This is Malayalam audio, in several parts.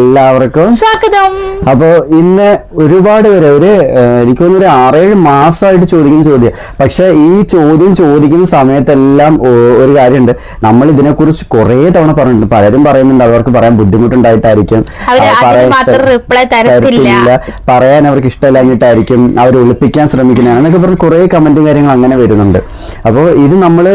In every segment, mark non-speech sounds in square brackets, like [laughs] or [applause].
എല്ലാവർക്കും സ്വാഗതം. അപ്പോ ഇന്ന് ഒരുപാട് പേര് ഒരു എനിക്ക് തോന്നുന്നു ആറേഴ് മാസമായിട്ട് ചോദിക്കുന്ന ചോദ്യം. പക്ഷെ ഈ ചോദ്യം ചോദിക്കുന്ന സമയത്തെല്ലാം ഒരു കാര്യമുണ്ട്. നമ്മൾ ഇതിനെക്കുറിച്ച് കുറെ തവണ പറഞ്ഞിട്ടുണ്ട്. പലരും പറയുന്നുണ്ട് അവർക്ക് പറയാൻ ബുദ്ധിമുട്ടുണ്ടായിട്ടായിരിക്കും. തരത്തില്ല. പറയാൻ അവർക്ക് ഇഷ്ടമില്ലാഞ്ഞിട്ടായിരിക്കും അവർ ഒളിപ്പിക്കാൻ ശ്രമിക്കുന്നതാണ് എന്നൊക്കെ പറഞ്ഞ് കുറെ കമന്റും കാര്യങ്ങൾ അങ്ങനെ വരുന്നുണ്ട്. അപ്പോൾ ഇത് നമ്മൾ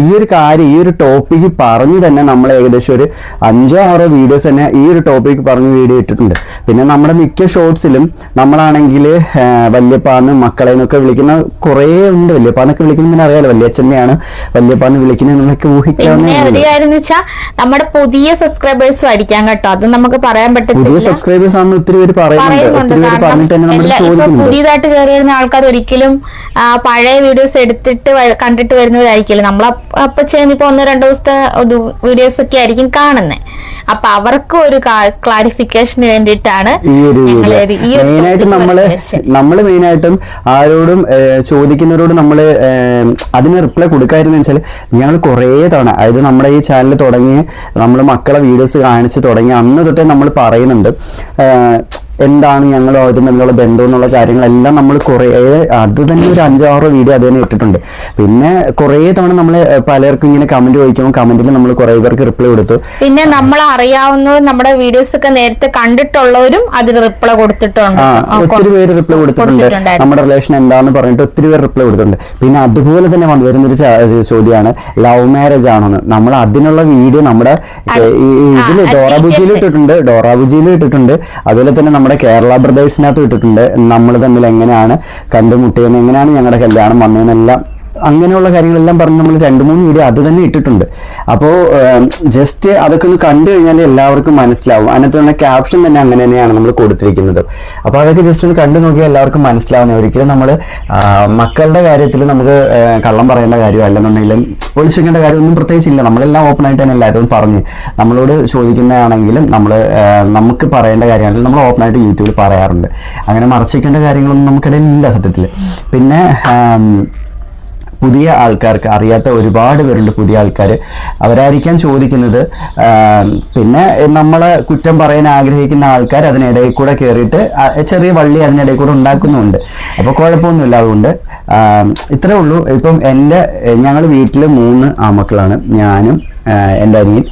ഈ ഒരു കാര്യം ഈ ഒരു ടോപ്പിക്ക് പറഞ്ഞു തന്നെ നമ്മൾ ഏകദേശം ഒരു അഞ്ചോ ആറോ വീഡിയോസ് തന്നെ ഈ ഒരു ടോപ്പിക്ക് പറഞ്ഞ് വീഡിയോ ഇട്ടിട്ടുണ്ട്. പിന്നെ നമ്മുടെ മിക്ക ഷോർട്സിലും നമ്മളാണെങ്കിൽ വല്യപ്പാന്ന് മക്കളെ എന്നൊക്കെ വിളിക്കുന്ന കുറേ ഉണ്ട്. വല്യപ്പാന്നൊക്കെ വിളിക്കുന്നതിന് അറിയാലോ വല്യച്ഛനെയാണ് വല്യപ്പാന്ന് വിളിക്കുന്നത് എന്നൊക്കെ ഊഹിക്കാവുന്ന വെച്ചാൽ നമ്മുടെ പുതിയ സബ്സ്ക്രൈബേഴ്സും ആയിരിക്കാം കേട്ടോ. അത് നമുക്ക് പറയാൻ പുതിയ സബ്സ്ക്രൈബേഴ്സ് ആണെന്ന് ഒത്തിരി പേര് പറയുന്നുണ്ട്. പറയുന്നുണ്ട്. ഒത്തിരി പേര് കാരണം പറഞ്ഞിട്ട് തന്നെ നമ്മൾ ചോദിക്കുന്നു പുതിയതായിട്ട് കയറി വരുന്ന ആൾക്കാർ ഒരിക്കലും പഴയ വീഡിയോസ് എടുത്തിട്ട് കണ്ടിട്ട് വരുന്നവരായിരിക്കില്ല. നമ്മൾ അപ്പൊ ചെയ്യുന്ന ഇപ്പൊ ഒന്നോ രണ്ടോ ദിവസത്തെ വീഡിയോസ് ഒക്കെ ആയിരിക്കും കാണുന്നത് അപ്പൊ അവർക്ക് ഒരു ക്ലാരിഫിക്കേഷന് വേണ്ടിയിട്ടാണ് ഈ ഒരു മെയിനായിട്ട് നമ്മൾ. നമ്മൾ മെയിനായിട്ടും ആരോടും ചോദിക്കുന്നവരോട് നമ്മൾ അതിന് റിപ്ലൈ കൊടുക്കായിരുന്നു വെച്ചാൽ ഞങ്ങൾ കുറേ തവണ അതായത് നമ്മുടെ ഈ ചാനൽ തുടങ്ങി നമ്മൾ മക്കളെ വീഡിയോസ് കാണിച്ച് തുടങ്ങി അന്ന് തൊട്ടേ നമ്മൾ പറയുന്നുണ്ട് എന്താണ് ഞങ്ങൾ അവരും തമ്മിലുള്ള ബന്ധം എന്നുള്ള കാര്യങ്ങളെല്ലാം നമ്മൾ കുറേ അത് തന്നെ ഒരു അഞ്ചാറ് വീഡിയോ അത് തന്നെ ഇട്ടിട്ടുണ്ട്. പിന്നെ കുറേ തവണ നമ്മൾ പലർക്കും ഇങ്ങനെ കമന്റ് ചോദിക്കുമ്പോൾ കമന്റിൽ നമ്മൾ കുറേ പേർക്ക് റിപ്ലൈ കൊടുത്തു. പിന്നെ നമ്മൾ അറിയാവുന്ന നമ്മുടെ വീഡിയോസ് ഒക്കെ നേരത്തെ കണ്ടിട്ടുള്ളവരും അതിന് റിപ്ലൈ കൊടുത്തിട്ടുണ്ട്. ഒത്തിരി പേര് റിപ്ലൈ കൊടുത്തിട്ടുണ്ട്. നമ്മുടെ റിലേഷൻ എന്താന്ന് പറഞ്ഞിട്ട് ഒത്തിരി പേര് റിപ്ലൈ കൊടുത്തിട്ടുണ്ട്. പിന്നെ അതുപോലെ തന്നെ വന്നു വരുന്നൊരു ചോദ്യമാണ് ലവ് മാരേജ് ആണെന്ന്. നമ്മൾ അതിനുള്ള വീഡിയോ നമ്മുടെ ഇതിൽ ഈ ഈ ഇതിൽ ആ, ഡോറ details. ബുജിയിൽ ഇട്ടിട്ടുണ്ട് ഡോറാബുജിയിൽ ഇട്ടിട്ടുണ്ട്. അതുപോലെ തന്നെ നമ്മുടെ കേരള ബ്രദേഴ്സിനകത്ത് ഇട്ടിട്ടുണ്ട്. നമ്മൾ തമ്മിൽ എങ്ങനെയാണ് കണ്ടുമുട്ടിയെന്ന് എങ്ങനെയാണ് ഞങ്ങളുടെ കല്യാണം വന്നതെന്നെല്ലാം അങ്ങനെയുള്ള കാര്യങ്ങളെല്ലാം പറഞ്ഞ് നമ്മൾ രണ്ട് മൂന്ന് വീഡിയോ അത് തന്നെ ഇട്ടിട്ടുണ്ട്. അപ്പോൾ ജസ്റ്റ് അതൊക്കെ ഒന്ന് കണ്ടു കഴിഞ്ഞാൽ എല്ലാവർക്കും മനസ്സിലാവും. അതിനകത്ത് തന്നെ ക്യാപ്ഷൻ തന്നെ അങ്ങനെ തന്നെയാണ് നമ്മൾ കൊടുത്തിരിക്കുന്നത്. അപ്പോൾ അതൊക്കെ ജസ്റ്റ് ഒന്ന് കണ്ടു നോക്കിയാൽ എല്ലാവർക്കും മനസ്സിലാവുന്ന ഒരിക്കലും നമ്മൾ മക്കളുടെ കാര്യത്തിൽ നമുക്ക് കള്ളം പറയേണ്ട കാര്യമോ അല്ലെന്നുണ്ടെങ്കിലും ഒളിച്ചിരിക്കേണ്ട കാര്യമൊന്നും പ്രത്യേകിച്ചില്ല. നമ്മളെല്ലാം ഓപ്പൺ ആയിട്ട് തന്നെ എല്ലാവരും പറഞ്ഞു. നമ്മളോട് ചോദിക്കുന്നതാണെങ്കിലും നമ്മൾ നമുക്ക് പറയേണ്ട കാര്യമാണെങ്കിലും നമ്മൾ ഓപ്പൺ ആയിട്ട് യൂട്യൂബിൽ പറയാറുണ്ട്. അങ്ങനെ മറച്ചിരിക്കേണ്ട കാര്യങ്ങളൊന്നും നമുക്കിടയിൽ ഇല്ല സത്യത്തിൽ പിന്നെ പുതിയ ആൾക്കാർക്ക് അറിയാത്ത ഒരുപാട് പേരുണ്ട് പുതിയ ആൾക്കാർ അവരായിരിക്കാം ചോദിക്കുന്നത്. പിന്നെ നമ്മൾ കുറ്റം പറയാൻ ആഗ്രഹിക്കുന്ന ആൾക്കാർ അതിനിടയിൽ കൂടെ കയറിയിട്ട് ചെറിയ വള്ളി അതിനിടയിൽ കൂടെ ഉണ്ടാക്കുന്നുണ്ട്. അപ്പോൾ കുഴപ്പമൊന്നുമില്ല അതുകൊണ്ട്. ഇത്രേ ഉള്ളൂ. ഇപ്പം എന്റെ ഞങ്ങൾ വീട്ടിൽ മൂന്ന് ആമക്കളാണ് ഞാനും എന്റെ അനിയൻ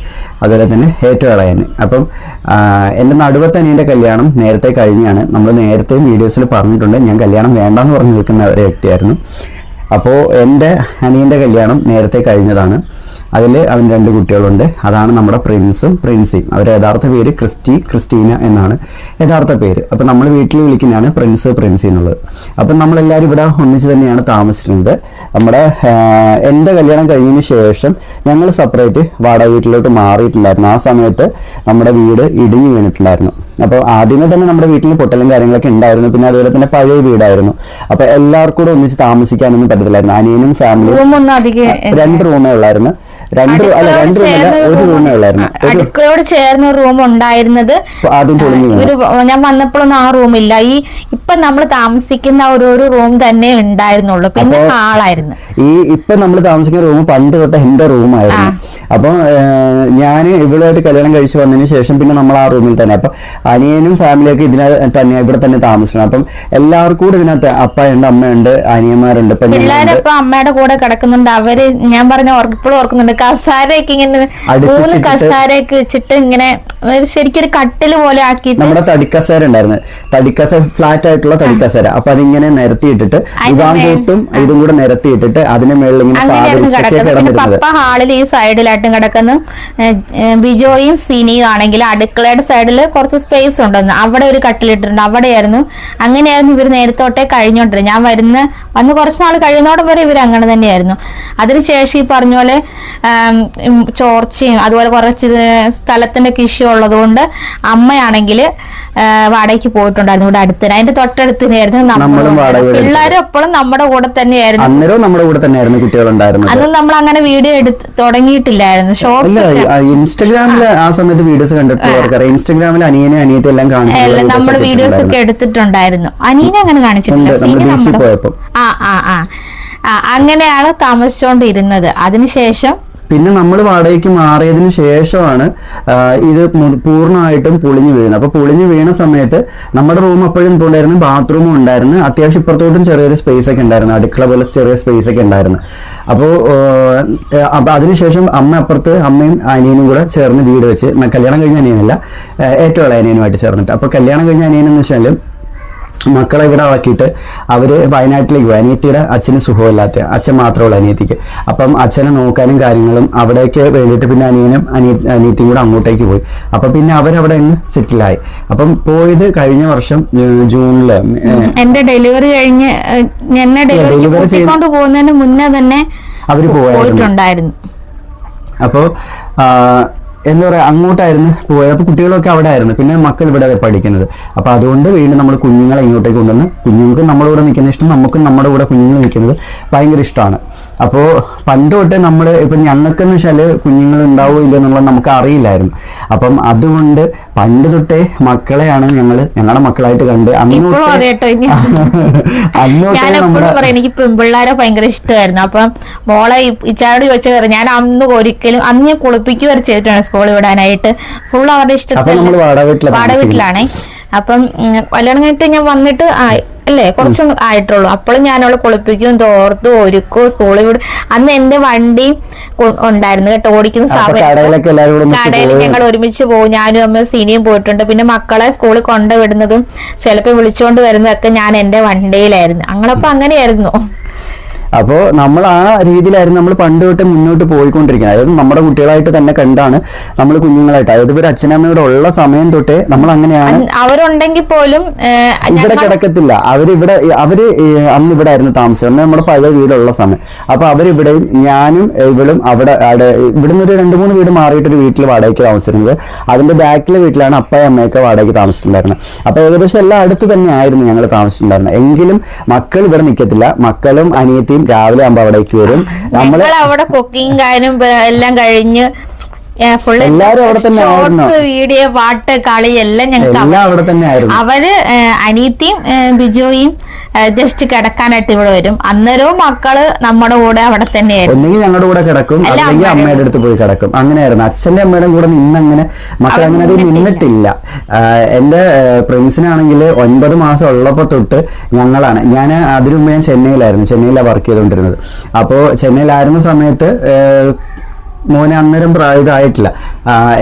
അതുപോലെ തന്നെ ഏറ്റവും അപ്പം എന്റെ നടുവത്തെ അനിയന്റെ കല്യാണം നേരത്തെ കഴിഞ്ഞാണ്. നമ്മൾ നേരത്തെ വീഡിയോസിൽ പറഞ്ഞിട്ടുണ്ട്. ഞാൻ കല്യാണം വേണ്ടാന്ന് പറഞ്ഞു നിൽക്കുന്ന ഒരു വ്യക്തിയായിരുന്നു. അപ്പോൾ എന്റെ അനിയന്റെ കല്യാണം നേരത്തെ കഴിഞ്ഞതാണ്. അതിൽ അവൻ രണ്ട് കുട്ടികളുണ്ട്. അതാണ് നമ്മുടെ പ്രിൻസും പ്രിൻസിയും. അവരുടെ യഥാർത്ഥ പേര് ക്രിസ്റ്റി ക്രിസ്റ്റീന എന്നാണ് യഥാർത്ഥ പേര്. അപ്പം നമ്മൾ വീട്ടിൽ വിളിക്കുന്നതാണ് പ്രിൻസ് പ്രിൻസി എന്നുള്ളത്. അപ്പം നമ്മളെല്ലാവരും ഇവിടെ ഒന്നിച്ച് തന്നെയാണ് താമസിച്ചിരുന്നത് നമ്മുടെ എന്റെ കല്യാണം കഴിഞ്ഞതിന് ശേഷം ഞങ്ങൾ സെപ്പറേറ്റ് വാടക വീട്ടിലോട്ട് മാറിയിട്ടുണ്ടായിരുന്നു. ആ സമയത്ത് നമ്മുടെ വീട് ഇടിഞ്ഞു വീണിട്ടുണ്ടായിരുന്നു. അപ്പോൾ ആദ്യമേ തന്നെ നമ്മുടെ വീട്ടിൽ പൊട്ടലും കാര്യങ്ങളൊക്കെ ഉണ്ടായിരുന്നു. പിന്നെ അതുപോലെ തന്നെ പഴയ വീടായിരുന്നു. അപ്പോൾ എല്ലാവർക്കും കൂടെ ഒന്നിച്ച് താമസിക്കാനൊന്നും പറ്റത്തില്ലായിരുന്നു. അനിയനും ഫാമിലിയും രണ്ട് റൂമേ ഉള്ളായിരുന്നു. രണ്ട് അല്ല രണ്ട് റൂമല്ല ഒരു റൂമേ ഉള്ളായിരുന്നു. അടുക്കളയോട് ചേർന്ന റൂം ഉണ്ടായിരുന്നത് ആദ്യം ഒരു ഞാൻ വന്നപ്പോഴൊന്നും ആ റൂമില്ല. ഈ ഇപ്പൊ നമ്മൾ താമസിക്കുന്ന ഒരു ഒരു റൂം തന്നെ ഉണ്ടായിരുന്നുള്ളൂ. പിന്നെ ഹാളായിരുന്നു. ഈ ഇപ്പൊ നമ്മൾ താമസിക്കുന്ന റൂം പണ്ട് തൊട്ട് എന്റെ റൂമായിരുന്നു. അപ്പൊ ഞാൻ ഇവളുമായിട്ട് കല്യാണം കഴിച്ചു വന്നതിന് ശേഷം പിന്നെ നമ്മൾ ആ റൂമിൽ തന്നെ. അപ്പൊ അനിയനും ഫാമിലിയൊക്കെ ഇതിനെ തന്നെ ഇവിടെ തന്നെ താമസിക്കണം. അപ്പം എല്ലാവർക്കും കൂടെ ഇതിനകത്ത് അപ്പയുണ്ട് അമ്മയുണ്ട് അനിയന്മാരുണ്ട് പിള്ളേരൊപ്പം അമ്മയുടെ കൂടെ കിടക്കുന്നുണ്ട്. അവർ ഞാൻ പറഞ്ഞ ഇപ്പോഴും ഓർക്കുന്നുണ്ട്. കസാരയൊക്കെ ഇങ്ങനെ മൂന്ന് കസാരയൊക്കെ വെച്ചിട്ട് ഇങ്ങനെ ശരിക്കൊരു കട്ടിൽ പോലെ ആക്കിയിട്ട് നമ്മുടെ തടിക്കസേര ഉണ്ടായിരുന്നു. തടിക്കസേര ഫ്ലാറ്റ് ആയിട്ടുള്ള തടിക്കസേര. അപ്പൊ അതിങ്ങനെ നിരത്തിയിട്ടിട്ട് ഇവാൻ കൂട്ടും ഇതും കൂടെ നിരത്തിയിട്ടിട്ട് അതിന് മേളിൽ ഇങ്ങനെ പപ്പ ഹാളിൽ ഈ സൈഡിലായിട്ടും കിടക്കുന്നു. ബിജോയും സിനിയും ആണെങ്കിൽ അടുക്കളയുടെ സൈഡിൽ കുറച്ച് സ്പേസ് ഉണ്ടെന്ന്. അവിടെ ഒരു കട്ടിലിട്ടിട്ടുണ്ട്. അവിടെയായിരുന്നു. അങ്ങനെയായിരുന്നു ഇവർ നേരത്തോട്ടെ കഴിഞ്ഞോണ്ടിരുന്നത്. ഞാൻ വരുന്ന വന്ന് കുറച്ച് നാൾ കഴിയുന്നോടം വരെ ഇവർ അങ്ങനെ തന്നെയായിരുന്നു. അതിനുശേഷം ഈ പറഞ്ഞ പോലെ ചോർച്ചയും അതുപോലെ കുറച്ച് സ്ഥലത്തിന്റെ സ്ഥലത്തിന്റെ കൃഷി ഉള്ളതുകൊണ്ട് അമ്മയാണെങ്കിൽ വാടകയ്ക്ക് പോയിട്ടുണ്ടായിരുന്നു ഇവിടെ അടുത്തിന് അതിന്റെ തൊട്ടടുത്ത് തന്നെയായിരുന്നു നമ്മളും നമ്മളും പിള്ളേരും എപ്പോഴും നമ്മുടെ കൂടെ തന്നെയായിരുന്നു. അന്നേരവും നമ്മുടെ കൂടെ തന്നെയായിരുന്നു കുട്ടികളുണ്ടായിരുന്നു അന്ന് നമ്മൾ അങ്ങനെ വീഡിയോ എടുത്ത് തുടങ്ങിയിട്ടില്ലായിരുന്നു. ഷോർട്സ് ഇൻസ്റ്റഗ്രാമിൽ ആ സമയത്ത് വീഡിയോസ് കണ്ടിട്ടുള്ളവർക്കറിയാം ഇൻസ്റ്റഗ്രാമിൽ അനിയനെ അനിയത്തെ എല്ലാം നമ്മൾ വീഡിയോസ് ഒക്കെ എടുത്തിട്ടുണ്ടായിരുന്നു. അനിയനെ അങ്ങനെ കാണിച്ചിട്ടില്ല. ആ ആ ആ. ആ അങ്ങനെയാണ് താമസിച്ചുകൊണ്ടിരുന്നത് അതിനുശേഷം പിന്നെ നമ്മൾ വാടകയ്ക്ക് മാറിയതിന് ശേഷമാണ് ഇത് പൂർണമായിട്ടും പൊളിഞ്ഞു വീഴുന്നത്. അപ്പൊ പൊളിഞ്ഞു വീണ സമയത്ത് നമ്മുടെ റൂം അപ്പോഴും ഉണ്ടായിരുന്നു ബാത്റൂമും ഉണ്ടായിരുന്നു. അത്യാവശ്യം ഇപ്പുറത്തോട്ടും ചെറിയൊരു സ്പേസ് ഒക്കെ ഉണ്ടായിരുന്നു. അടുക്കള പോലെ ചെറിയ സ്പേസ് ഒക്കെ ഉണ്ടായിരുന്നു. അപ്പോൾ അപ്പൊ അതിനുശേഷം അമ്മ അപ്പുറത്ത് അമ്മയും അനിയനും കൂടെ ചേർന്ന് വീട് വെച്ച് കല്യാണം കഴിഞ്ഞ അനിയനല്ല ഏറ്റവും ഉള്ള അനിയനുമായിട്ട് ചേർന്നിട്ട്. അപ്പൊ കല്യാണം കഴിഞ്ഞ അനിയനെന്ന് വെച്ചാൽ മക്കളെ ഇവിടെ ആക്കിയിട്ട് അവർ വയനാട്ടിലേക്ക് പോയി. അനിയത്തിയുടെ അച്ഛന് സുഖമില്ലാത്ത അച്ഛൻ മാത്രമുള്ള അനിയത്തിക്ക്. അപ്പം അച്ഛനെ നോക്കാനും കാര്യങ്ങളും അവിടേക്ക് വേണ്ടിയിട്ട് പിന്നെ അനിയനും അനിയ അനിയത്തിയും കൂടെ അങ്ങോട്ടേക്ക് പോയി. അപ്പം പിന്നെ അവരവിടെ നിന്ന് സെറ്റിലായി. അപ്പം പോയത് കഴിഞ്ഞ വർഷം ജൂണിൽ ജൂണിൽ എന്റെ ഡെലിവറി കഴിഞ്ഞ് എന്നെ ഡെലിവറി delivery പോകുന്നതിന് മുന്നേ തന്നെ അവർ പോയിട്ടുണ്ടായിരുന്നു. അപ്പോൾ എന്താ പറയുക അങ്ങോട്ടായിരുന്നു പോയത്. അപ്പോൾ കുട്ടികളൊക്കെ അവിടെ ആയിരുന്നു പിന്നെ മക്കൾ ഇവിടെ പഠിക്കുന്നത്. അപ്പോൾ അതുകൊണ്ട് വീണ്ടും നമ്മൾ കുഞ്ഞുങ്ങളെ ഇങ്ങോട്ടേക്ക് കൊണ്ടുവന്ന് കുഞ്ഞുങ്ങൾക്ക് നമ്മുടെ കൂടെ നിൽക്കുന്ന ഇഷ്ടം നമുക്കും നമ്മുടെ കൂടെ കുഞ്ഞുങ്ങൾ നിൽക്കുന്നത് ഭയങ്കര ഇഷ്ടമാണ്. അപ്പോൾ പണ്ട് തൊട്ടേ നമ്മൾ ഇപ്പം ഞങ്ങൾക്കെന്ന് വെച്ചാൽ കുഞ്ഞുങ്ങൾ ഉണ്ടാവുമോ ഇല്ല എന്നുള്ളത് നമുക്ക് അറിയില്ലായിരുന്നു. അപ്പം അതുകൊണ്ട് പണ്ട് തൊട്ടേ മക്കളെയാണ് ഞങ്ങൾ ഞങ്ങളുടെ മക്കളായിട്ട് കണ്ട് അന്ന് [laughs] എനിക്ക് പെൺപിള്ളേരെ ഭയങ്കര ഇഷ്ടമായിരുന്നു. അപ്പം മോളെ ഇച്ചാരോട് ചോദിച്ചത് ഞാൻ അന്ന് ഒരിക്കലും അന്ന് ഞാൻ കുളിപ്പിക്കുക വരെ ചെയ്തിട്ടാണ് സ്കൂളിൽ വിടാനായിട്ട്. ഫുൾ അവരുടെ ഇഷ്ടത്തിൽ വാടക വീട്ടിലാണ്. അപ്പം കല്യാണം കഴിഞ്ഞിട്ട് ഞാൻ വന്നിട്ട് അല്ലേ? കുറച്ച് ആയിട്ടുള്ളൂ. അപ്പോഴും ഞാൻ അവളെ കുളിപ്പിക്കും തോർത്തും ഒരുക്കും സ്കൂളിൽ വിടും. അന്ന് എന്റെ വണ്ടി ഉണ്ടായിരുന്നു കേട്ടോ. ഓടിക്കുന്ന സമയം കടയിൽ ഞങ്ങൾ ഒരുമിച്ച് പോകും ഞാനും അമ്മ സിനിയും പോയിട്ടുണ്ട്. പിന്നെ മക്കളെ സ്കൂളിൽ കൊണ്ടുവിടുന്നതും ചിലപ്പോൾ വിളിച്ചുകൊണ്ട് വരുന്നതൊക്കെ ഞാൻ എന്റെ വണ്ടിയിലായിരുന്നു. ഞങ്ങളപ്പോ അങ്ങനെയായിരുന്നു. അപ്പോൾ നമ്മൾ ആ രീതിയിലായിരുന്നു നമ്മൾ പണ്ട് തൊട്ട് മുന്നോട്ട് പോയിക്കൊണ്ടിരിക്കുന്നത്. അതായത് നമ്മുടെ കുട്ടികളായിട്ട് തന്നെ കണ്ടാണ് നമ്മൾ കുഞ്ഞുങ്ങളായിട്ട്. അതായത് ഇവർ അച്ഛനമ്മയുടെ ഉള്ള സമയം തൊട്ടേ നമ്മൾ അങ്ങനെയാണ് അവരുണ്ടെങ്കിൽ പോലും ഇവിടെ കിടക്കത്തില്ല. അവരിവിടെ അവർ അന്ന് ഇവിടെ ആയിരുന്നു താമസം അന്ന് നമ്മുടെ പഴയ വീടുള്ള സമയം. അപ്പൊ അവരിവിടെയും ഞാനും ഇവളും അവിടെ അവിടെ ഇവിടുന്ന് ഒരു രണ്ട് മൂന്ന് വീട് മാറിയിട്ടൊരു വീട്ടിൽ വാടകയ്ക്ക് താമസിച്ചിരുന്നത്. അതിന്റെ ബാക്കിലെ വീട്ടിലാണ് അപ്പയും അമ്മയൊക്കെ വാടകയ്ക്ക് താമസിച്ചിട്ടുണ്ടായിരുന്നത്. അപ്പൊ ഏകദേശം എല്ലാം അടുത്ത് തന്നെ ആയിരുന്നു ഞങ്ങൾ താമസിച്ചിട്ടുണ്ടായിരുന്നത്. എങ്കിലും മക്കൾ ഇവിടെ നിൽക്കത്തില്ല മക്കളും അനിയത്തിയും രാവിലെ ആകുമ്പോൾ അവിടേക്ക് വരും. നമ്മൾ അവിടെ കുക്കിംഗ് കാര്യം എല്ലാം കഴിഞ്ഞ് വീഡിയോ പാട്ട് കളി എല്ലാം ഞങ്ങൾക്ക് അവർ അനീത്തിയും ബിജോയും ജസ്റ്റ് കിടക്കാനായിട്ട് ഇവിടെ വരും. അന്നേരവും മക്കൾ നമ്മുടെ കൂടെ അവിടെ തന്നെയായിരുന്നു ഒന്നെങ്കിൽ ഞങ്ങളുടെ കൂടെ കിടക്കും അല്ലെങ്കിൽ അമ്മയുടെ അടുത്ത് പോയി കിടക്കും. അങ്ങനെയായിരുന്നു. അച്ഛന്റെ അമ്മയുടെ കൂടെ നിന്നങ്ങനെ മക്കൾ അവിടെ അങ്ങനെ അതിൽ നിന്നിട്ടില്ല എന്റെ പ്രിൻസിനാണെങ്കിൽ ഒൻപത് മാസം ഉള്ളപ്പോൾ തൊട്ട് ഞങ്ങളാണ്. ഞാൻ അതിനു മുമ്പ് ഞാൻ ചെന്നൈയിലായിരുന്നു. ചെന്നൈയിലാണ് വർക്ക് ചെയ്തുകൊണ്ടിരുന്നത്. അപ്പോൾ ചെന്നൈയിലായിരുന്ന സമയത്ത് മോനെ അന്നേരം പ്രായതായിട്ടില്ല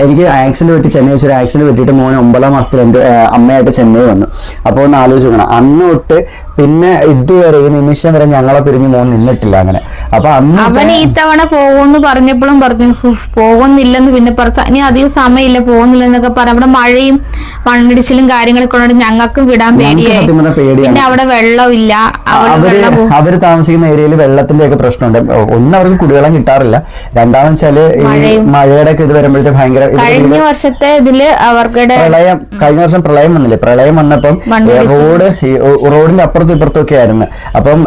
എനിക്ക് ആക്സിഡന്റ് പറ്റി ചെന്നൈ വെച്ചൊരു ആക്സിഡന്റ് പറ്റിയിട്ട് മോനെ ഒമ്പതാം മാസത്തിൽ എന്റെ അമ്മയായിട്ട് ചെന്നൈ വന്നു. അപ്പോൾ ഒന്ന് ആലോചിച്ച് നോക്കണം. അന്ന് തൊട്ട് പിന്നെ ഇതുവരെ ഈ നിമിഷം വരെ ഞങ്ങളെ പിരിഞ്ഞ് മോൻ നിന്നിട്ടില്ല അങ്ങനെ. അപ്പൊ അന്ന് അവൻ ഈ തവണ പോകുമെന്ന് പറഞ്ഞപ്പോഴും പറഞ്ഞു "ഉഫ്, പോകുന്നില്ലെന്ന് പിന്നെ പറഞ്ഞു ഇനി അധികം സമയമില്ല പോകുന്നില്ല എന്നൊക്കെ പറഞ്ഞു. അവിടെ മഴയും മണ്ണിടിച്ചിലും കാര്യങ്ങളൊക്കെ ഉണ്ട് ഞങ്ങൾക്കും വിടാൻ പേടിയായി. പിന്നെ അവിടെ വെള്ളമില്ല. അവർ അവർ താമസിക്കുന്ന ഏരിയയിൽ വെള്ളത്തിന്റെ ഒക്കെ പ്രശ്നമുണ്ട്. ഒന്ന് അവർക്ക് കുടിവെള്ളം കിട്ടാറില്ല. രണ്ടാമെന്ന് വെച്ചാൽ ഈ മഴയും. മഴയുടെ ഒക്കെ ഇത് വരുമ്പോഴത്തെ ഭയങ്കര കഴിഞ്ഞ വർഷത്തെ ഇതിൽ അവരുടെ പ്രളയം കഴിഞ്ഞ വർഷം പ്രളയം വന്നില്ലേ പ്രളയം വന്നപ്പം. റോഡ് റോഡിന്റെ അപ്പുറത്തും ഇപ്പുറത്തും ഒക്കെ ആയിരുന്നു അപ്പം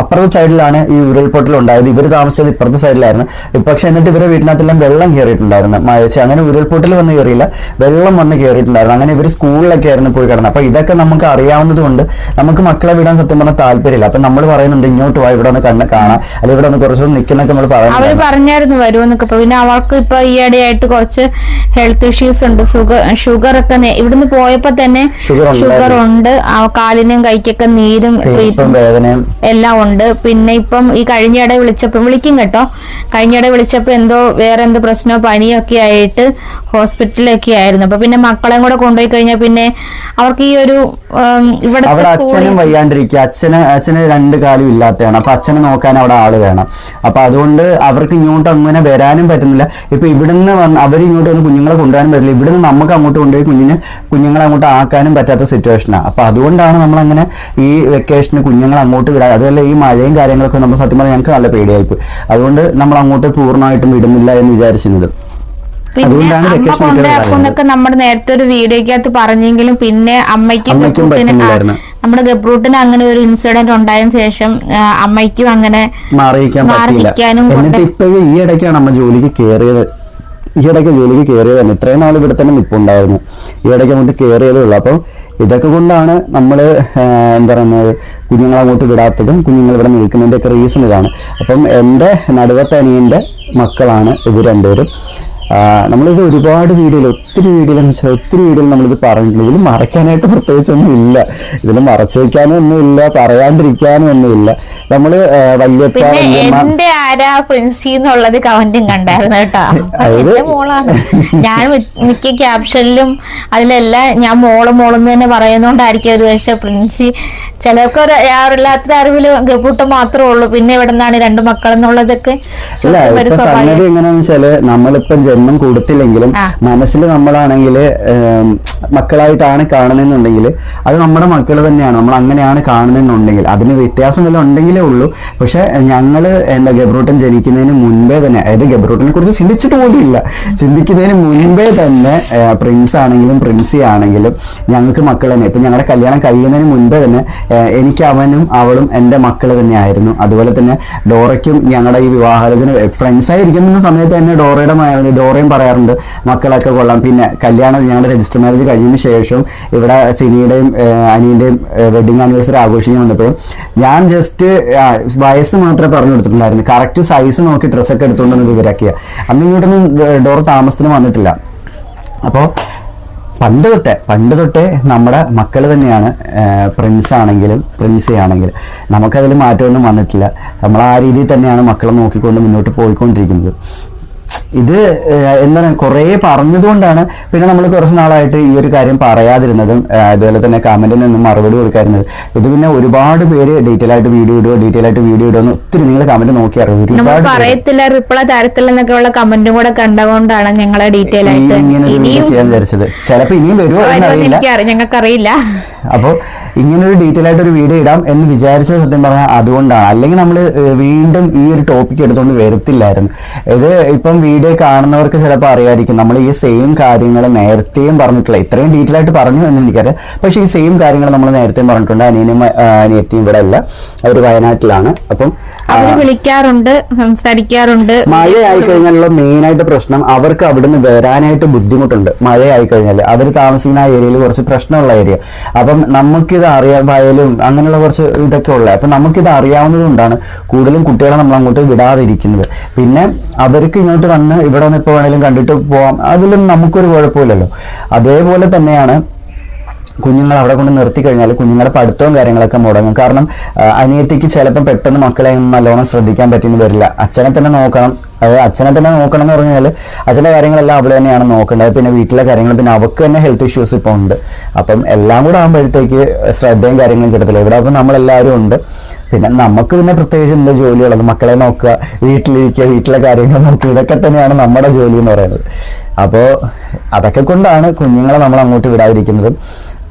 അപ്പുറത്തെ സൈഡിലാണ് ഈ ഉരുൾപൊട്ടൽ ഉണ്ടായത്. ഇവർ താമസിച്ചത് ഇപ്പുറത്തെ സൈഡിലായിരുന്നു. പക്ഷെ എന്നിട്ട് ഇവരെ വീട്ടിനകത്തെല്ലാം വെള്ളം കയറിയിട്ടുണ്ടായിരുന്നു. മഴ പക്ഷെ അങ്ങനെ ഉരുൾപൊട്ടൽ വന്ന് കയറിയില്ല. വെള്ളം വന്ന് കയറിയിട്ടുണ്ടായിരുന്നു. അങ്ങനെ ഇവർ സ്കൂളിലൊക്കെ ആയിരുന്നു പോയി കിടന്നത്. അപ്പോൾ ഇതൊക്കെ നമുക്ക് അറിയാവുന്നതുകൊണ്ട് നമുക്ക് മക്കളെ വിടാൻ സത്യം പറഞ്ഞാൽ താല്പര്യമില്ല. അപ്പൊ നമ്മൾ പറയുന്നുണ്ട് ഇങ്ങോട്ട് പോയി ഇവിടെ ഒന്ന് കണ്ണ് കാണാം. അല്ലെങ്കിൽ ഇവിടെ ഒന്ന് കുറച്ചൊന്ന് നിൽക്കുന്നൊക്കെ നമ്മൾ അവർ അവർ പറഞ്ഞായിരുന്നു വരുമെന്നൊക്കെ. പിന്നെ അവൾക്ക് ഇപ്പൊ ഈയിടെയായിട്ട് കുറച്ച് ഹെൽത്ത് ഇഷ്യൂസ് ഉണ്ട്. ഷുഗർ ഷുഗർ ഒക്കെ ഇവിടുന്ന് പോയപ്പോ തന്നെ ഷുഗർ ഉണ്ട് കാലിനും കൈക്കൊക്കെ നീരും വേദനയും എല്ലാം ഉണ്ട്. പിന്നെ ഇപ്പം ഈ കഴിഞ്ഞയിടെ വിളിച്ചപ്പോൾ വിളിക്കും കേട്ടോ. കഴിഞ്ഞയിടെ വിളിച്ചപ്പോൾ എന്തോ വേറെ എന്തോ പ്രശ്നമോ പനിയൊക്കെ ആയിട്ട് ഹോസ്പിറ്റലിലൊക്കെ ആയിരുന്നു. അപ്പൊ പിന്നെ മക്കളെയും കൂടെ കൊണ്ടുപോയി കഴിഞ്ഞാൽ പിന്നെ അവർക്ക് ഈ ഒരു ഇവിടെ അവിടെ അച്ഛനും വയ്യാണ്ടിരിക്കുക. അച്ഛന് അച്ഛന് രണ്ട് കാലും ഇല്ലാത്തതാണ്. അപ്പൊ അച്ഛനെ നോക്കാൻ അവിടെ ആൾ വേണം. അപ്പൊ അതുകൊണ്ട് അവർക്ക് ഇങ്ങോട്ട് അങ്ങനെ വരാനും പറ്റുന്നില്ല. ഇപ്പൊ ഇവിടുന്ന് വന്ന് അവർ ഇങ്ങോട്ട് വന്ന് കുഞ്ഞുങ്ങളെ കൊണ്ടുവരാനും പറ്റില്ല. ഇവിടുന്ന് നമുക്ക് അങ്ങോട്ട് കൊണ്ടുപോയി കുഞ്ഞിനെ കുഞ്ഞുങ്ങളെ അങ്ങോട്ട് ആക്കാനും പറ്റാത്ത സിറ്റുവേഷനാണ് അപ്പൊ അതുകൊണ്ടാണ് നമ്മൾ അങ്ങനെ ഈ വെക്കേഷന് കുഞ്ഞുങ്ങളെ അങ്ങോട്ട് വിടാൻ അതുപോലെ ഈ മഴയും കാര്യങ്ങളൊക്കെ നമ്മൾ സത്യം പറഞ്ഞാൽ ഞങ്ങൾക്ക് നല്ല പേടിയായിപ്പോയി. അതുകൊണ്ട് നമ്മൾ അങ്ങോട്ട് പൂർണമായിട്ടും വിടുന്നില്ല എന്ന് വിചാരിച്ചിരുന്നത്. പിന്നെ അമ്മ നമ്മുടെ നേരത്തെ ഒരു വീഡിയോക്കകത്ത് പറഞ്ഞെങ്കിലും പിന്നെ അമ്മയ്ക്കും നമ്മുടെ ഗബ്രൂട്ടിന് അങ്ങനെ ഒരു ഇൻസിഡന്റ് ഉണ്ടായതിനു ശേഷം അമ്മയ്ക്കും അങ്ങനെ മാറിയിരിക്കാൻ മാറി എന്നിട്ട് ഇപ്പോഴും ഈ ഇടയ്ക്കാണ് അമ്മ ജോലിക്ക് കയറിയത് ഈ ഇടയ്ക്ക് ജോലിക്ക് തന്നെ ഇത്രയും നാൾ ഇവിടെ തന്നെ നിപ്പുണ്ടായിരുന്നു. ഈ ഇടയ്ക്ക് അങ്ങോട്ട് കയറിയതേ ഉള്ളൂ. അപ്പം ഇതൊക്കെ കൊണ്ടാണ് നമ്മൾ എന്താ പറയുന്നത് കുഞ്ഞുങ്ങളെ അങ്ങോട്ട് വിടാത്തതും കുഞ്ഞുങ്ങൾ ഇവിടെ നിൽക്കുന്നതിന്റെ ഒക്കെ റീസൺ ഇതാണ്. അപ്പം എന്റെ നടുവത്തെ അനിയന്റെ മക്കളാണ് ഇവർ രണ്ടുപേരും. നമ്മളിത് ഒരുപാട് വീഡിയോയിൽ ഒത്തിരി വീഡിയോയിൽ എന്ന് വെച്ചാൽ ഒത്തിരി വീഡിയോയിൽ നമ്മളിത് പറഞ്ഞിട്ടുണ്ട് ഇതിൽ മറയ്ക്കാനായിട്ട് പ്രത്യേകിച്ചൊന്നും ഇല്ല ഇതിൽ മറച്ചു വെക്കാനും ഒന്നുമില്ല പറയാണ്ടിരിക്കാനും ഒന്നുമില്ല. വല്യപ്പ വല്യമ്മ എന്റെ ആരാ പ്രിൻസി എന്നുള്ളത് കമന്റും കണ്ടായിരുന്നു കേട്ടോ. [laughs] എന്റെ മോളാണ്. ഞാൻ മിക്ക ക്യാപ്ഷനിലും അതിലെല്ലാം ഞാൻ മോൾ മോളെന്ന് തന്നെ പറയുന്നോണ്ടായിരിക്കും ഒരു പക്ഷെ പ്രിൻസി ചിലർക്ക് ഒരു അറിവില്ലാത്ത ഗപ്പൂട്ട് ഗപ്പൂട്ടം മാത്രമേ ഉള്ളൂ. പിന്നെ ഇവിടെ നിന്നാണ് രണ്ട് മക്കളെന്നുള്ളതൊക്കെ സംഗതി വെച്ചാൽ നമ്മളിപ്പം ജന്മം കൊടുത്തില്ലെങ്കിലും മനസ്സിൽ നമ്മളാണെങ്കിൽ മക്കളായിട്ടാണ് കാണുന്നതെന്നുണ്ടെങ്കിൽ അത് നമ്മുടെ മക്കൾ തന്നെയാണ്. നമ്മൾ അങ്ങനെയാണ് കാണുന്നതെന്നുണ്ടെങ്കിൽ. അതിന് വ്യത്യാസം വല്ല ഉണ്ടെങ്കിലേ ഉള്ളൂ. പക്ഷെ ഞങ്ങൾ എന്താ ഗബ്രൂട്ടൻ ജനിക്കുന്നതിന് മുൻപേ തന്നെ അതായത് ഗബ്രൂട്ടനെ കുറിച്ച് ചിന്തിച്ചിട്ട് പോലുമില്ല ചിന്തിക്കുന്നതിന് മുൻപേ തന്നെ പ്രിൻസ് ആണെങ്കിലും പ്രിൻസി ആണെങ്കിലും ഞങ്ങൾക്ക് മക്കൾ തന്നെ. ഇപ്പം ഞങ്ങളുടെ കല്യാണം കഴിയുന്നതിന് മുൻപേ തന്നെ എനിക്ക് അവനും അവളും എന്റെ മക്കൾ തന്നെയായിരുന്നു. അതുപോലെ തന്നെ ഡോറയ്ക്കും ഞങ്ങളുടെ ഈ വിവാഹാലോചന ഫ്രണ്ട്സ് ആയിരിക്കുന്ന സമയത്ത് തന്നെ ഡോറയുടെ ഡോറയും പറയാറുണ്ട് മക്കളൊക്കെ കൊള്ളാം. പിന്നെ കല്യാണം ഞങ്ങളുടെ രജിസ്റ്റർ മാരേജ് കഴിഞ്ഞതിന് ശേഷം ഇവിടെ സിനിയുടെയും അനിയുടെയും വെഡിങ് ആനിവേഴ്സറി ആഘോഷിക്കാൻ വന്നപ്പോഴും ഞാൻ ജസ്റ്റ് വയസ്സ് മാത്രമേ പറഞ്ഞു കൊടുത്തിട്ടുണ്ടായിരുന്നു കറക്റ്റ് സൈസ് നോക്കി ഡ്രസ്സൊക്കെ എടുത്തുകൊണ്ടൊന്ന് വിവരാക്കിയ. അന്ന് ഇങ്ങോട്ടൊന്നും ഡോർ താമസത്തിന് വന്നിട്ടില്ല. അപ്പോൾ പണ്ട് തൊട്ടേ പണ്ട് തൊട്ടേ നമ്മുടെ മക്കൾ തന്നെയാണ് പ്രിൻസ് ആണെങ്കിലും പ്രിൻസി ആണെങ്കിലും. നമുക്കതിൽ മാറ്റമൊന്നും വന്നിട്ടില്ല. നമ്മൾ ആ രീതിയിൽ തന്നെയാണ് മക്കളെ നോക്കിക്കൊണ്ട് മുന്നോട്ട് പോയിക്കൊണ്ടിരിക്കുന്നത്. ഇത് എന്താണ് കുറേ പറഞ്ഞതുകൊണ്ടാണ് പിന്നെ നമ്മൾ കുറച്ച് നാളായിട്ട് ഈ ഒരു കാര്യം പറയാതിരുന്നതും അതുപോലെ തന്നെ കമന്റിൽ നിന്നും മറുപടി കൊടുക്കാതിരുന്നത്. ഇത് പിന്നെ ഒരുപാട് പേര് ഡീറ്റെയിൽ ആയിട്ട് വീഡിയോ ഇടുക ഡീറ്റെയിൽ ആയിട്ട് വീഡിയോ ഇടുക എന്ന് ഒത്തിരി നിങ്ങൾ കമന്റ് നോക്കി അറിയാം. ഒരുപാട് പറയത്തില്ല റിപ്ലൈ തരത്തില്ല എന്നൊക്കെ ഉള്ള കമന്റും കൂടെ കണ്ടുകൊണ്ടാണ് ഞങ്ങളെ ഡീറ്റെയിൽ ആയിട്ട് ഇങ്ങനെ ഒരു വീഡിയോ ഇനിയും ചെയ്യാൻ വിചാരിച്ചത്. ചിലപ്പോൾ ഇനിയും വരുമോ എന്നറിയില്ല. ഞങ്ങൾക്കറിയില്ല. അപ്പോൾ ഇങ്ങനെ ഒരു ഡീറ്റെയിൽ ആയിട്ട് ഒരു വീഡിയോ ഇടാം എന്ന് വിചാരിച്ചത് സത്യം പറഞ്ഞാൽ അതുകൊണ്ടാണ്. അല്ലെങ്കിൽ നമ്മൾ വീണ്ടും ഈ ഒരു ടോപ്പിക് എടുത്തുകൊണ്ട് വരത്തില്ലായിരുന്നു. ഇത് ഇപ്പം വീഡിയോ കാണുന്നവർക്ക് ചിലപ്പോൾ അറിയായിരിക്കും. നമ്മൾ ഈ സെയിം കാര്യങ്ങൾ നേരത്തെയും പറഞ്ഞിട്ടില്ല. ഇത്രയും ഡീറ്റെയിൽ ആയിട്ട് പറഞ്ഞു എന്ന് എനിക്കറിയാം. പക്ഷേ ഈ സെയിം കാര്യങ്ങൾ നമ്മൾ നേരത്തെയും പറഞ്ഞിട്ടുണ്ട്. അനിയനും അനിയത്തിയും ഇവിടെ അല്ല. അവർ വയനാട്ടിലാണ്. അപ്പം അവർ വിളിക്കാറുണ്ട് സംസാരിക്കാറുണ്ട്. മഴ കഴിഞ്ഞാലുള്ള മെയിൻ ആയിട്ട് പ്രശ്നം അവർക്ക് അവിടുന്ന് വരാനായിട്ട് ബുദ്ധിമുട്ടുണ്ട്. മഴ കഴിഞ്ഞാൽ അവർ താമസിക്കുന്ന ആ ഏരിയയിൽ കുറച്ച് പ്രശ്നമുള്ള ഏരിയ. അപ്പം നമുക്കിത് അറിയാൻ വയലും അങ്ങനെയുള്ള കുറച്ച് ഇതൊക്കെ ഉള്ളത് അപ്പം നമുക്കിത് അറിയാവുന്നത് കൊണ്ടാണ് കൂടുതലും കുട്ടികളെ നമ്മൾ അങ്ങോട്ട് വിടാതിരിക്കുന്നത്. പിന്നെ അവർക്ക് ഇങ്ങോട്ട് വന്ന് ഇവിടെ നിന്ന് ഇപ്പോൾ വേണേലും കണ്ടിട്ട് പോവാം. അതിലൊന്നും നമുക്കൊരു കുഴപ്പമില്ലല്ലോ. അതേപോലെ തന്നെയാണ് കുഞ്ഞുങ്ങൾ അവിടെ കൊണ്ട് നിർത്തി കഴിഞ്ഞാൽ കുഞ്ഞുങ്ങളുടെ പഠിത്തവും കാര്യങ്ങളൊക്കെ മുടങ്ങും. കാരണം അനിയത്തിക്ക് ചിലപ്പോൾ പെട്ടെന്ന് മക്കളെ നല്ലോണം ശ്രദ്ധിക്കാൻ പറ്റിയെന്ന് വരില്ല. അച്ഛനെ തന്നെ നോക്കണം. അത് അച്ഛനെ തന്നെ നോക്കണം എന്ന് പറഞ്ഞാൽ അച്ഛന്റെ കാര്യങ്ങളെല്ലാം അവൾ തന്നെയാണ് നോക്കേണ്ടത്. പിന്നെ വീട്ടിലെ കാര്യങ്ങൾ പിന്നെ അവൾക്ക് തന്നെ ഹെൽത്ത് ഇഷ്യൂസ് ഇപ്പോൾ ഉണ്ട്. അപ്പം എല്ലാം കൂടെ ആകുമ്പോഴത്തേക്ക് ശ്രദ്ധയും കാര്യങ്ങളും കിട്ടത്തില്ല. ഇവിടെ അപ്പം നമ്മളെല്ലാവരും ഉണ്ട്. പിന്നെ നമുക്ക് പിന്നെ പ്രത്യേകിച്ച് എന്താ ജോലിയുള്ളത്? മക്കളെ നോക്കുക വീട്ടിലിരിക്കുക വീട്ടിലെ കാര്യങ്ങൾ നോക്കുക. ഇതൊക്കെ തന്നെയാണ് നമ്മുടെ ജോലി എന്ന് പറയുന്നത്. അപ്പോൾ അതൊക്കെ കൊണ്ടാണ് കുഞ്ഞുങ്ങളെ നമ്മൾ അങ്ങോട്ട് വിടാതിരിക്കുന്നത്.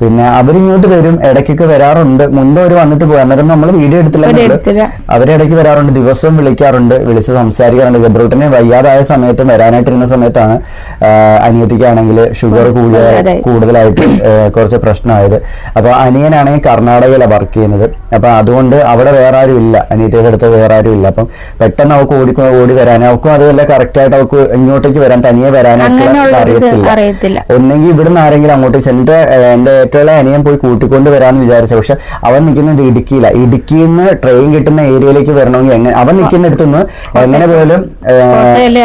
പിന്നെ അവരിങ്ങോട്ട് വരും ഇടയ്ക്കൊക്കെ വരാറുണ്ട്. മുൻപ് അവർ വന്നിട്ട് പോയി. അന്നേരം നമ്മൾ വീഡിയോ എടുത്തില്ല. അവരിടയ്ക്ക് വരാറുണ്ട് ദിവസവും വിളിക്കാറുണ്ട് വിളിച്ച് സംസാരിക്കാറുണ്ട്. ഗബ്രൂട്ടിനെ വയ്യാതായ സമയത്തും വരാനായിട്ടിരുന്ന സമയത്താണ് അനിയത്തിക്കാണെങ്കിൽ ഷുഗർ കൂടിയ. കൂടുതലായിട്ട് കുറച്ച് പ്രശ്നമായത്. അപ്പോൾ അനിയനാണെങ്കിൽ കർണാടകയിലാണ് വർക്ക് ചെയ്യുന്നത്. അപ്പോൾ അതുകൊണ്ട് അവിടെ വേറെ ആരും ഇല്ല. അനിയത്തിയുടെ അടുത്ത് വേറെ ആരും ഇല്ല. അപ്പം പെട്ടെന്ന് അവൾക്ക് ഓടി ഓടി വരാൻ അവൾക്കും അതുപോലെ കറക്റ്റായിട്ട് അവക്ക് ഇങ്ങോട്ടേക്ക് വരാൻ തനിയെ അറിയത്തില്ല. അറിയത്തില്ല. ഒന്നെങ്കിൽ ഇവിടുന്ന് ആരെങ്കിലും അങ്ങോട്ട് ചെന്നിട്ട് എന്റെ ഏറ്റവും അനിയൻ പോയി കൂട്ടിക്കൊണ്ട് വരാന്ന് വിചാരിച്ചു. പക്ഷെ അവൻ നിൽക്കുന്നത് ഇടുക്കിയില്ല ഇടുക്കിയിൽ നിന്ന് ട്രെയിൻ കിട്ടുന്ന ഏരിയയിലേക്ക് വരണമെങ്കിൽ എങ്ങനെ അവൻ നിൽക്കുന്ന അടുത്തുനിന്ന് എങ്ങനെ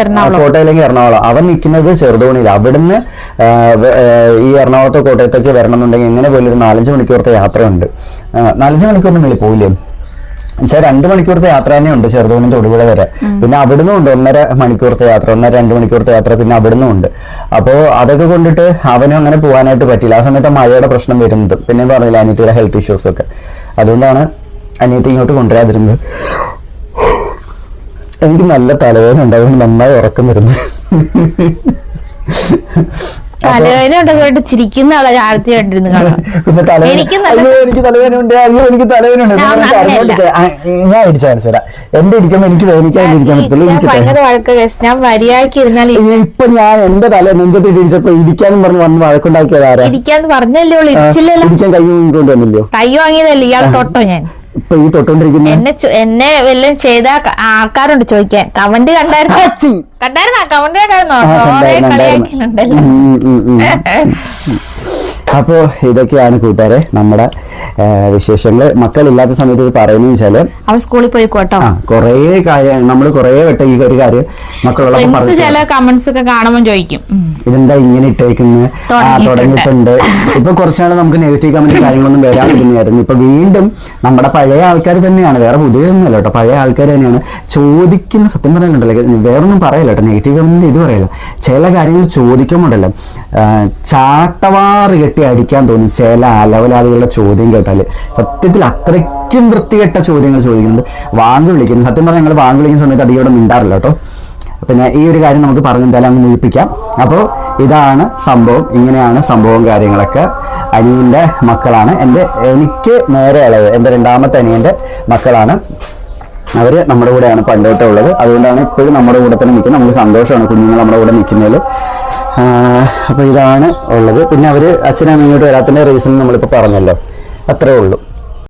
എറണാകുളം. കോട്ടയിലേക്ക് എറണാകുളം. അവൻ നിൽക്കുന്നത് ചെറുതോണിയിൽ അവിടുന്ന് ഈ എറണാകുളത്തോ കോട്ടയത്തൊക്കെ വരണമെന്നുണ്ടെങ്കിൽ എങ്ങനെ പോലും ഒരു നാലഞ്ച് മണിക്കൂറത്തെ യാത്രയുണ്ട്. നാലഞ്ച് മണിക്കൂറിന് മേളിൽ പോയില്ലേ എന്നുവെച്ചാൽ രണ്ട് മണിക്കൂറത്തെ യാത്ര തന്നെ ഉണ്ട് ചെറുതോണി തൊടുപുഴ വരെ. പിന്നെ അവിടുന്ന് ഉണ്ട് ഒന്നര മണിക്കൂറത്തെ യാത്ര ഒന്നര രണ്ട് മണിക്കൂറത്തെ യാത്ര പിന്നെ അവിടുന്ന് ഉണ്ട്. അപ്പോൾ അതൊക്കെ കൊണ്ടിട്ട് അവനും അങ്ങനെ പോകാനായിട്ട് പറ്റില്ല ആ സമയത്ത് മഴയുടെ പ്രശ്നം വരുന്നത്. പിന്നെ പറഞ്ഞില്ല അനിയത്തിയുടെ ഹെൽത്ത് ഇഷ്യൂസ് ഒക്കെ. അതുകൊണ്ടാണ് അനിയത്തി ഇങ്ങോട്ട് കൊണ്ടുവരാതിരുന്നത്. എനിക്ക് നല്ല തലവേദന ഉണ്ടായിരുന്നു നന്നായി ഉറക്കം വരുന്നു. തലവേദന ഉണ്ടോ ചിരിക്കുന്ന ആളെ. ആഴ്ത്തി കണ്ടിരുന്നു കാണാം പിന്നെ തലവേദന എനിക്ക് അയ്യോ എനിക്ക് തലവേദന ഉണ്ട്. അയ്യോ എനിക്ക് തലവേദന ഉണ്ട്. ഞാൻ ഇടിച്ചു എന്റെ ഇരിക്കുമ്പോ എനിക്ക് വേദനിക്കാൻ ഇരിക്കാൻ പറ്റത്തുള്ളൂ. ഞാൻ എനിക്ക് വരിയാക്കി ഇരുന്നാൽ ഇപ്പൊ ഞാൻ എന്റെ തല നെഞ്ചത്തിട്ട് ഇടിച്ചപ്പോ ഇടിക്കാന്ന് പറഞ്ഞ് വന്ന് വഴക്കുണ്ടാക്കിയതാരാ ഇരിക്കാന്ന് പറഞ്ഞല്ലേ ഇടിച്ചില്ലല്ലോ. ഇടിക്കാൻ കൈ കൊണ്ടുവന്നില്ലയോ കൈ വാങ്ങിയതല്ലേ. ഇയാൾ തൊട്ടോ ഞാൻ. ഇപ്പൊ ഈ തൊട്ടോണ്ടിരിക്കുന്ന? എന്നെ ചോ- എന്നെ വല്ലതും ചെയ്ത ആൾക്കാരുണ്ട് ചോദിക്കാൻ. കമന്റ് കണ്ടായിരുന്നു? അച്ചി. കണ്ടായിരുന്നോ? കമന്റ് കണ്ടായിരുന്നോ? ആ, കുറെ കണ്ടായിരുന്നു, കളിയാക്കിയിട്ടുണ്ടല്ലോ ഉം, ഉം, ഉം. [laughs] അപ്പോൾ ഇതൊക്കെയാണ് കൂട്ടുകാരെ നമ്മുടെ വിശേഷങ്ങൾ മക്കളില്ലാത്ത സമയത്ത് ഇത് പറയുന്നത് വെച്ചാൽ അവർ സ്കൂളിൽ പോയിക്കോട്ടോ? ആ കുറേ കാര്യം നമ്മൾ കുറേ വട്ടം ഈ ഒരു കാര്യം മക്കളുള്ള ചില കമന്റ്സ് ഒക്കെ കാണുമ്പോൾ ചോദിക്കും. ഇതെന്താ ഇങ്ങനെ ഇട്ടേക്കുന്നത് തുടങ്ങിയിട്ടുണ്ട്. ഇപ്പൊ കുറച്ചാണ് നമുക്ക് നെഗറ്റീവ് കമന്റ് കാര്യങ്ങളൊന്നും വരാതിരുന്നായിരുന്നു. ഇപ്പൊ വീണ്ടും നമ്മുടെ പഴയ ആൾക്കാർ തന്നെയാണ്. വേറെ പുതിയതൊന്നുമല്ല കേട്ടോ. പഴയ ആൾക്കാർ തന്നെയാണ്. ചോദിക്കുന്ന സത്യം പറയാനുണ്ടല്ലോ വേറൊന്നും പറയല്ല കേട്ടോ. നെഗറ്റീവ് കമന്റ് ഇത് പറയല്ല. ചില കാര്യങ്ങൾ ചോദിക്കുമ്പോണ്ടല്ലോ. ചാട്ടവാറ് കെട്ടി അടിക്കാൻ തോന്നി. ചില അലവലാദികളുടെ ചോദ്യം കേട്ടാൽ സത്യത്തിൽ അത്രയ്ക്കും വൃത്തികെട്ട ചോദ്യങ്ങൾ ചോദിക്കുന്നുണ്ട്. വാങ്ങി വിളിക്കുന്നു. സത്യം പറഞ്ഞാൽ ഞങ്ങൾ വാങ്ങി വിളിക്കുന്ന സമയത്ത് അധികം ഇവിടെ മിണ്ടാറില്ല കേട്ടോ. പിന്നെ ഈ ഒരു കാര്യം നമുക്ക് പറഞ്ഞു എന്തായാലും അങ്ങ് മുഴിപ്പിക്കാം. അപ്പോൾ ഇതാണ് സംഭവം. ഇങ്ങനെയാണ് സംഭവം കാര്യങ്ങളൊക്കെ. അനിയന്റെ മക്കളാണ്. എന്റെ എനിക്ക് നേരെ ഉള്ളത് എന്റെ രണ്ടാമത്തെ അനിയന്റെ മക്കളാണ്. അവർ നമ്മുടെ കൂടെയാണ് പണ്ടോട്ടേ ഉള്ളത്. അതുകൊണ്ടാണ് ഇപ്പോഴും നമ്മുടെ കൂടെ തന്നെ നിൽക്കുന്നത്. നമുക്ക് സന്തോഷമാണ് കുഞ്ഞുങ്ങൾ നമ്മുടെ കൂടെ നിൽക്കുന്നതിൽ. അപ്പോൾ ഇതാണ് ഉള്ളത്. പിന്നെ അവർ അച്ഛനും ഇങ്ങോട്ട് വരാത്തതിന്റെ റീസൺ നമ്മളിപ്പോൾ പറഞ്ഞല്ലോ. അത്രേ ഉള്ളൂ.